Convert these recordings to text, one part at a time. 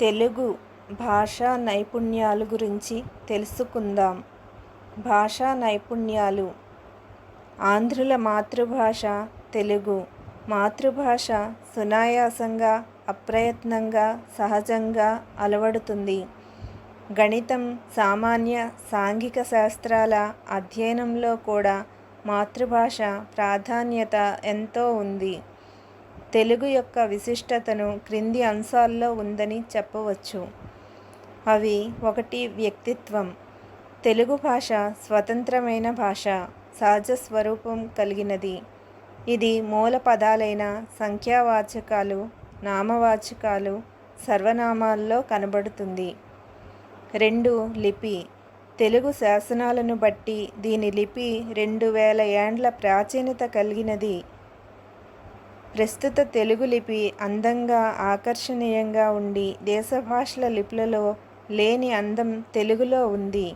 తెలుగు భాషా నైపుణ్యాలు గురించి తెలుసుకుందాం. భాషా నైపుణ్యాలు. ఆంధ్రుల మాతృభాష తెలుగు. మాతృభాష సునాయాసంగా అప్రయత్నంగా సహజంగా అలవడుతుంది. గణితం సామాన్య సాంఘిక శాస్త్రాల అధ్యయనంలో కూడా మాతృభాష ప్రాధాన్యత ఎంతో ఉంది. తెలుగు యొక్క విశిష్టతను క్రింది అంశాల్లో ఉందని చెప్పవచ్చు. అవి ఒకటి వ్యక్తిత్వం. తెలుగు భాష స్వతంత్రమైన భాష సహజ స్వరూపం కలిగినది. ఇది మూల పదాలైన సంఖ్యావాచకాలు నామవాచకాలు సర్వనామాల్లో కనబడుతుంది. రెండు లిపి. తెలుగు శాసనాలను బట్టి దీని లిపి రెండు వేల ఏండ్ల ప్రాచీనత కలిగినది. ప్రస్తుత తెలుగు లిపి అందంగా ఆకర్షణీయంగా ఉండి దేశ భాషల లిపులలో లేని అందం తెలుగులో ఉంది.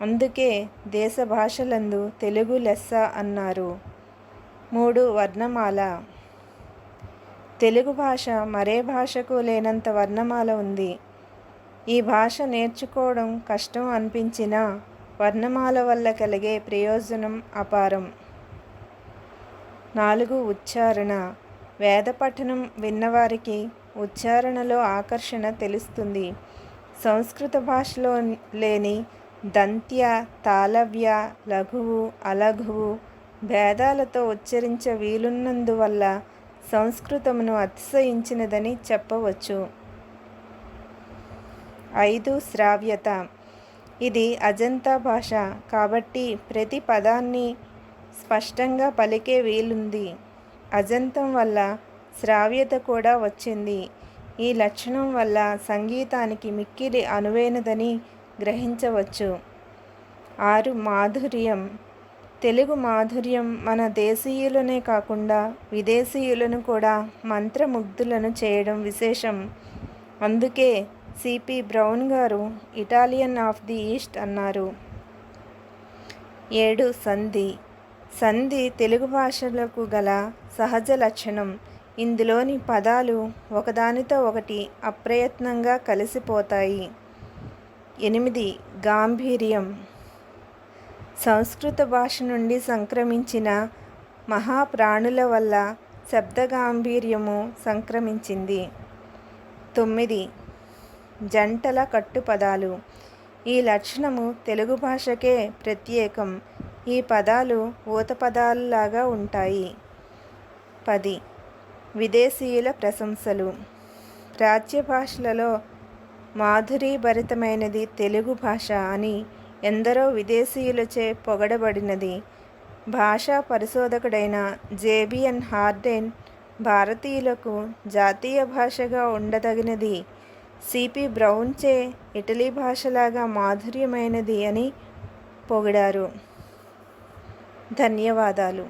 అందుకే దేశ భాషలందు తెలుగు లెస్స అన్నారు. మూడు వర్ణమాల. తెలుగు భాష మరే భాషకు లేనంత వర్ణమాల ఉంది. ఈ భాష నేర్చుకోవడం కష్టం అనిపించినా వర్ణమాల వల్ల కలిగే ప్రయోజనం అపారం. నాలుగు ఉచ్చారణ. వేద పఠనం విన్నవారికి ఉచ్చారణలో ఆకర్షణ తెలుస్తుంది. సంస్కృత భాషలో లేని దంత్య తాళవ్య లఘువు అలఘువు భేదాలతో ఉచ్చరించ వీలున్నందువల్ల సంస్కృతమును అతిశయించినదని చెప్పవచ్చు. ఐదు శ్రావ్యత. ఇది అజంతా భాష కాబట్టి ప్రతి పదాన్ని స్పష్టంగా పలికే వీలుంది. అజంతం వల్ల శ్రావ్యత కూడా వచ్చింది. ఈ లక్షణం వల్ల సంగీతానికి మిక్కిలి అనువైనదని గ్రహించవచ్చు. ఆరు మాధుర్యం. తెలుగు మాధుర్యం మన దేశీయులనే కాకుండా విదేశీయులను కూడా మంత్రముగ్ధులను చేయడం విశేషం. అందుకే సిపి బ్రౌన్ గారు ఇటాలియన్ ఆఫ్ ది ఈస్ట్ అన్నారు. ఏడు సంధి. సంధి తెలుగు భాషలకు గల సహజ లక్షణం. ఇందులోని పదాలు ఒకదానితో ఒకటి అప్రయత్నంగా కలిసిపోతాయి. ఎనిమిది గాంభీర్యం. సంస్కృత భాష నుండి సంక్రమించిన మహాప్రాణుల వల్ల శబ్ద గాంభీర్యము సంక్రమించింది. తొమ్మిది జంటల కట్టుపదాలు. ఈ లక్షణము తెలుగు భాషకే ప్రత్యేకం. ఈ పదాలు ఊత పదాలలాగా ఉంటాయి. పది. విదేశీయుల ప్రశంసలు. ప్రాచ్య భాషలలో మాధురీభరితమైనది తెలుగు భాష అని ఎందరో విదేశీయులచే పొగడబడినది. భాషా పరిశోధకుడైన జేబిఎన్ హార్డెన్ భారతీయులకు జాతీయ భాషగా ఉండదగినది. సిపి బ్రౌన్చే ఇటలీ భాషలాగా మాధుర్యమైనది అని పొగిడారు. ధన్యవాదాలు.